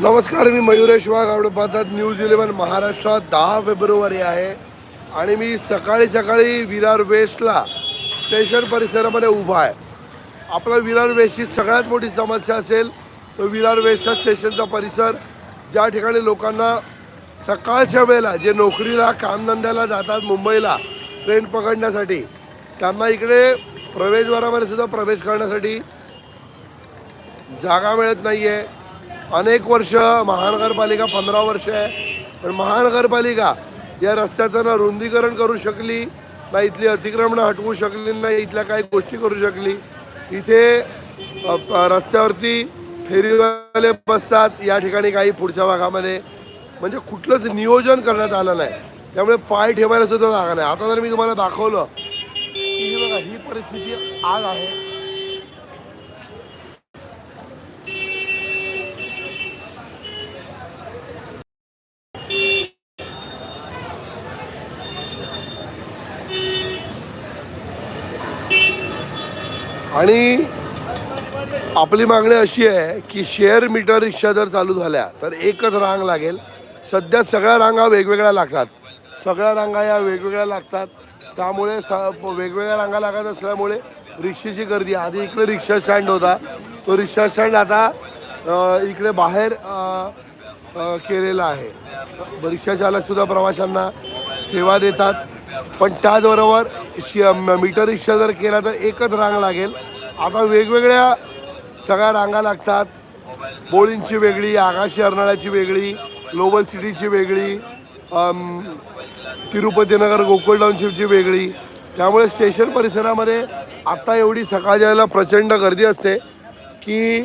नमस्कार मी मयुरेश वाघ आवड पाहतात. न्यूज इलेव्हन महाराष्ट्रात दहा फेब्रुवारी आहे. आणि मी सकाळी सकाळी विरार वेस्टला स्टेशन परिसरामध्ये उभा आहे. आपला विरार वेस्टची सगळ्यात मोठी समस्या असेल तर विरार वेस्टचा स्टेशनचा परिसर. ज्या ठिकाणी लोकांना सकाळच्या वेळेला जे नोकरीला कामधंद्याला जातात मुंबईला ट्रेन पकडण्यासाठी त्यांना इकडे प्रवेशद्वारामध्ये सुद्धा प्रवेश करण्यासाठी जागा मिळत नाही आहे अनेक वर्ष महानगरपालिका पंधरा वर्ष आहे. पण महानगरपालिका या रस्त्याचं ना रुंदीकरण करू शकली ना इथली अतिक्रमणं हटवू शकली नाही इथल्या काही गोष्टी करू शकली. इथे रस्त्यावरती फेरीवाले बसतात या ठिकाणी काही पुढच्या भागामध्ये. म्हणजे कुठलंच नियोजन करण्यात आलं नाही. त्यामुळे पाय ठेवायला सुद्धा जागा नाही. आता जर मी तुम्हाला दाखवलं की बघा ही परिस्थिती आज आहे. आणि आपली मागणी अशी आहे की शेअर मीटर रिक्षा जर चालू झाल्या तर एकच रांग लागेल. सध्या सगळ्या रांगा वेगवेगळ्या लागतात. सगळ्या रांगा या वेगवेगळ्या लागतात. त्यामुळे स वेगवेगळ्या रांगा लागत असल्यामुळे रिक्षेची गर्दी. आधी इकडे रिक्षा स्टँड होता. तो रिक्षा स्टँड आता इकडे बाहेर केलेला आहे. रिक्षाचालकसुद्धा प्रवाशांना सेवा देतात. पण त्याचबरोबर शि मीटर रिक्षा जर केला तर एकच रांग लागेल. आता वेगवेगळ्या सगळ्या रांगा लागतात. बोळींची वेगळी आकाशी अर्नाळ्याची वेगळी ग्लोबल सिटीची वेगळी तिरुपतीनगर गोकुळ टाउनशिपची वेगळी. त्यामुळे स्टेशन परिसरामध्ये आत्ता एवढी सकाळच्या वेळेला प्रचंड गर्दी असते की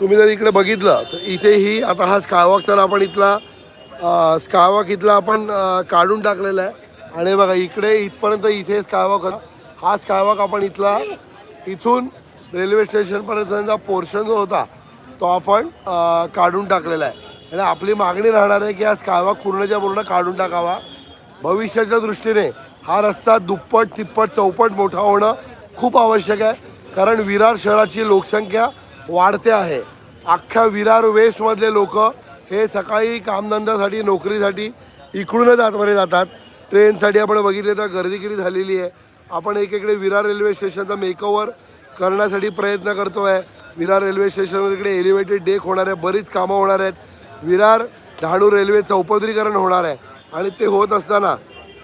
तुम्ही जर इकडे बघितलं तर इथेही आता हा स्कायवॉक तर आपण इथला स्कायवॉक इथला आपण काढून टाकलेला आहे. आणि बघा इकडे इथपर्यंत इथे स्कायवॉक हा स्कायवॉक आपण इथला इथून रेल्वे स्टेशनपर्यंतचा पोर्शन जो होता तो आपण काढून टाकलेला आहे. आणि आपली मागणी राहणार आहे की हा स्कायवॉक पूर्णच्या पूर्ण काढून टाकावा. भविष्याच्या दृष्टीने हा रस्ता दुप्पट तिप्पट चौपट मोठा होणं खूप आवश्यक आहे. कारण विरार शहराची लोकसंख्या वाढते आहे. अख्ख्या विरार वेस्टमधले लोक हे सकाळी कामधंद्यासाठी नोकरीसाठी इकडूनच आतमध्ये जातात. ट्रेनसाठी आपण बघितले तर गर्दी किती झालेली आहे. आपण एकीकडे विरार रेल्वे स्टेशनचा मेकओवर करण्यासाठी प्रयत्न करतो आहे विरार रेल्वे स्टेशनवर इकडे एलिव्हेटेड डेक होणार आहे. बरीच कामं होणार आहेत. विरार डहाणू रेल्वे चौपदरीकरण होणार आहे. आणि ते होत असताना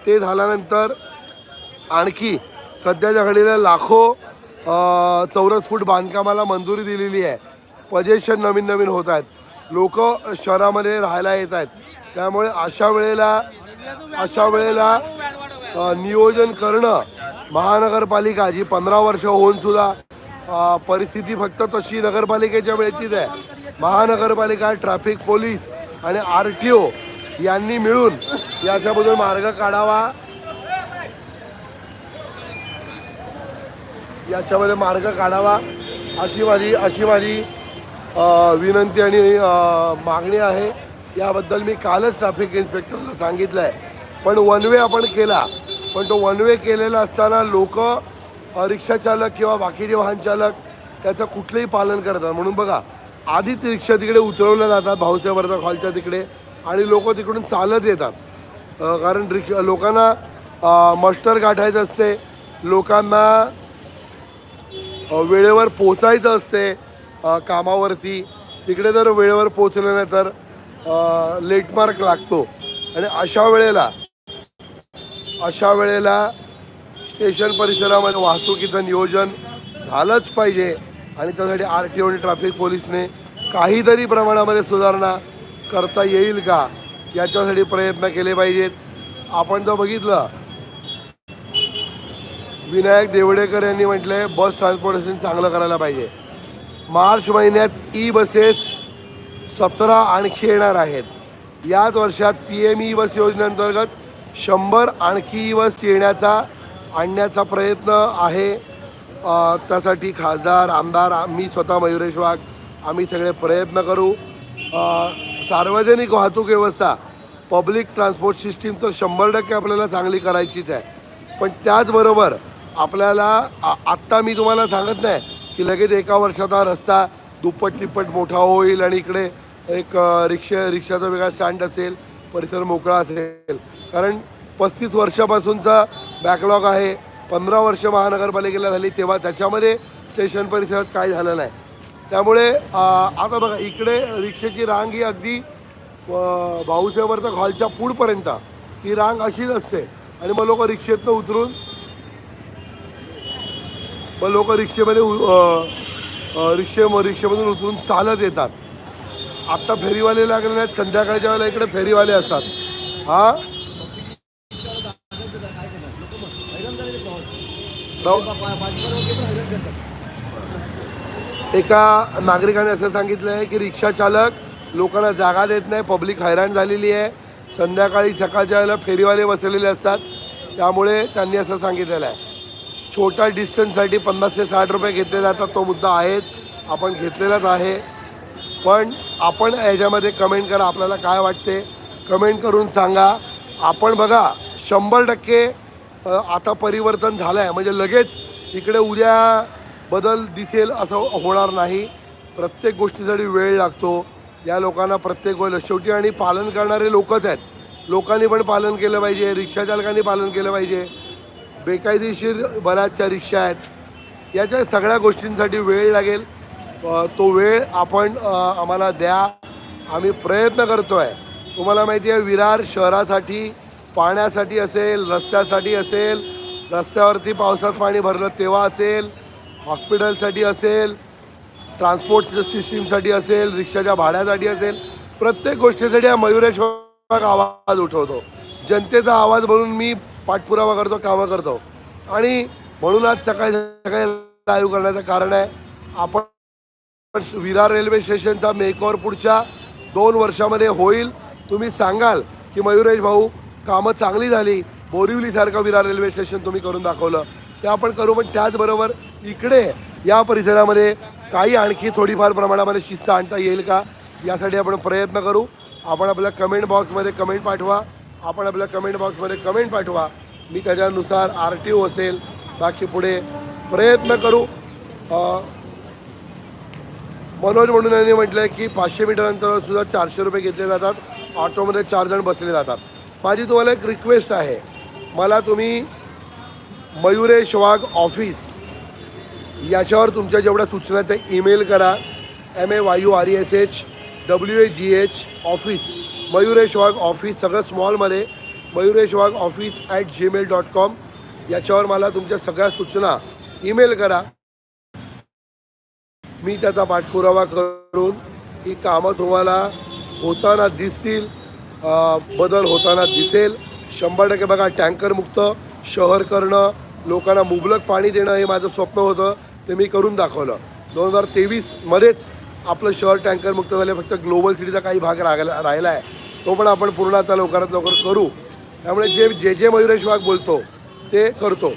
ते झाल्यानंतर आणखी सध्याच्या घडीला लाखो चौरस फूट बांधकामाला मंजुरी दिलेली आहे. पजेशन नवीन नवीन होत आहेत. लोक शहरामध्ये राहायला येत आहेत. त्यामुळे अशा वेळेला अशा वेळेला नियोजन करणं महानगरपालिका जी पंधरा वर्ष होऊन सुद्धा परिस्थिती फक्त तशी नगरपालिकेच्या वेळेचीच आहे. महानगरपालिका ट्रॅफिक पोलीस आणि आर टी ओ यांनी मिळून याच्यामधून मार्ग काढावा. याच्यामध्ये मार्ग काढावा. अशी माझी अशी माझी विनंती आणि मागणी आहे. याबद्दल मी कालच ट्रॅफिक इन्स्पेक्टरला सांगितलं आहे पण वन वे आपण केला. पण तो वन वे केलेला असताना लोक रिक्षाचालक किंवा बाकीचे वाहनचालक त्याचं कुठलंही पालन करतात. म्हणून बघा आधीच रिक्षा तिकडे उतरवल्या जातात भाऊसाहेबरचा हॉलच्या तिकडे आणि लोक तिकडून चालत येतात. कारण रिक्ष लोकांना मस्टर गाठायचं असते. लोकांना वेळेवर पोचायचं असते कामावरती. तिकडे जर वेळेवर पोचलं नाही तर लेटमार्क लागतो. आणि अशा वेळेला अशा वेळेला स्टेशन परिसरामध्ये वाहतुकीचं नियोजन झालंच पाहिजे. आणि त्यासाठी आर टी ओ आणि ट्रॅफिक पोलीसने काहीतरी प्रमाणामध्ये सुधारणा करता येईल का? याच्यासाठी प्रयत्न केले पाहिजेत. आपण जर बघितलं विनायक देवडेकर यांनी म्हटलंय बस ट्रान्सपोर्टेशन चांगलं करायला पाहिजे. मार्च महिन्यात ई बसेस सतरा आणखी येणार आहेत. याच वर्षात पी एम ई बस योजनेअंतर्गत शंभर आणखी ई बस येण्याचा आणण्याचा प्रयत्न आहे. त्यासाठी खासदार आमदार आम्ही स्वतः मयुरेश वाघ आम्ही सगळे प्रयत्न करू. सार्वजनिक वाहतूक व्यवस्था पब्लिक ट्रान्सपोर्ट सिस्टीम तर शंभर टक्के आपल्याला चांगली करायचीच आहे. पण त्याचबरोबर आपल्याला आत्ता मी तुम्हाला सांगत नाही की लगेच एका वर्षात हा रस्ता दुप्पट तिप्पट मोठा होईल आणि इकडे एक रिक्षा रिक्षाचा वेगळा स्टँड असेल परिसर मोकळा असेल. कारण पस्तीस वर्षापासूनचा बॅकलॉग आहे. पंधरा वर्ष महानगरपालिकेला झाली तेव्हा त्याच्यामध्ये स्टेशन परिसरात काय झालं नाही. त्यामुळे आता बघा इकडे रिक्षेची रांग ही अगदी अ, हॉलच्या पुढपर्यंत. ही रांग अशीच असते. आणि मग लोक रिक्षेतनं उतरून मग लोक रिक्षेमध्ये उ- रिक्षे रिक्षेमधून उतरून चालत येतात. आत्ता फेरीवाले लागले नाहीत संध्याकाळच्या वेळेला इकडे फेरीवाले असतात. हा? एका नागरिकाने असं सांगितलं आहे की रिक्षा चालक लोकांना जागा देत नाही पब्लिक हैराण झालेली आहे. संध्याकाळी सकाळच्या वेळेला फेरीवाले बसलेले असतात. त्यामुळे त्यांनी असं सांगितलेलं आहे. छोट्या डिस्टन्ससाठी पन्नास ते साठ रुपये घेतले जातात तो मुद्दा आहेच. आपण घेतलेलाच आहे. पण आपण याच्यामध्ये कमेंट करा आपल्याला काय वाटते? कमेंट करून सांगा. आपण बघा शंभर टक्के आता परिवर्तन झालं आहे म्हणजे लगेच इकडे उद्या बदल दिसेल असं होणार नाही. प्रत्येक गोष्टीसाठी वेळ लागतो. या लोकांना प्रत्येक गोष्ट शेवटी आणि पालन करणारे लोकच आहेत. लोकांनी पण पालन केलं पाहिजे रिक्षाचालकांनी पालन केलं पाहिजे. बेकायदेशीर बऱ्याचशा रिक्षा आहेत. याच्या सगळ्या गोष्टींसाठी वेळ लागेल. तो वेळ आपण आम्हाला द्या. आम्ही प्रयत्न करतो आहे तुम्हाला माहिती आहे विरार शहरासाठी पाण्यासाठी असेल रस्त्यासाठी असेल रस्त्यावरती पावसात पाणी भरलं तेव्हा असेल हॉस्पिटलसाठी असेल ट्रान्सपोर्ट सिस्टीमसाठी असेल रिक्षाच्या भाड्यासाठी असेल प्रत्येक गोष्टीसाठी हा मयुरेश आवाज उठवतो. जनतेचा आवाज म्हणून मी पाठपुरावा करतो कामं करतो. आणि म्हणून आज सकाळी सकाळी लाईव्ह करण्याचं कारण आहे आपण विरार रेल्वे स्टेशनचा मेकओव्हर पुढच्या दोन वर्षामध्ये होईल. तुम्ही सांगाल की मयुरेश भाऊ कामं चांगली झाली. बोरिवलीसारखं विरार रेल्वे स्टेशन तुम्ही करून दाखवलं. ते आपण करू पण त्याचबरोबर इकडे या परिसरामध्ये काही आणखी थोडीफार प्रमाणामध्ये शिस्त आणता येईल का? यासाठी आपण प्रयत्न करू. आपण आपल्या कमेंट बॉक्समध्ये कमेंट पाठवा. आपण आपल्या कमेंट बॉक्समध्ये कमेंट पाठवा. मी त्याच्यानुसार आर टी ओ असेल. बाकी पुढे प्रयत्न करू. मनोज म्हणून यांनी म्हटलं आहे की पाचशे मीटर अंतरावर सुद्धा चारशे रुपये घेतले जातात. ऑटोमध्ये चार जण बसले जातात. माझी तुम्हाला एक रिक्वेस्ट आहे. मला तुम्ही मयुरेश वाघ ऑफिस याच्यावर तुमच्या जेवढ्या सूचना आहेत त्या ईमेल करा. M A Y U R R S H W A G H office Mayuresh Wagh office सगळं स्मॉलमध्ये Mayuresh Wagh office at Gmail dot com याच्यावर मला तुमच्या सगळ्या सूचना ईमेल करा. मी त्याचा पाठपुरावा करून ही कामं तुम्हाला होताना दिसतील बदल होताना दिसेल. शंभर टक्के बघा टँकरमुक्त शहर करणं लोकांना मुबलक पाणी देणं हे माझं स्वप्न होतं ते मी करून दाखवलं. दोन हजार तेवीसमध्येच आपलं शहर टँकरमुक्त झालं फक्त ग्लोबल सिटीचा काही भाग राहिला राहिला आहे. तो पण आपण पूर्ण आता लवकरात लवकर करू. त्यामुळे जे जे जे मयुरेश वाघ बोलतो ते करतो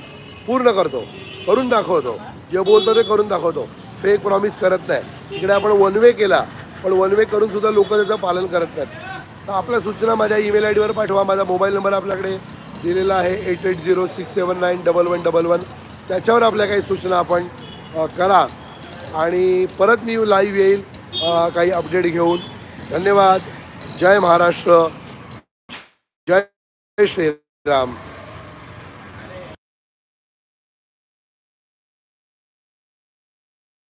पूर्ण करतो करून दाखवतो. जे बोलतो ते करून दाखवतो. फेक प्रॉमिस करत नाही. इकडे आपण वन वे केला पण वन वे करून सुद्धा लोक त्याचं पालन करत नाहीत. तर आपल्या सूचना माझ्या ईमेल आय डीवर पाठवा. माझा मोबाईल नंबर आपल्याकडे दिलेला आहे eight eight zero six seven nine double one double one त्याच्यावर आपल्या काही सूचना आपण करा. आणि परत मी लाईव्ह येईल काही अपडेट घेऊन. धन्यवाद. जय महाराष्ट्र. जय श्रीराम.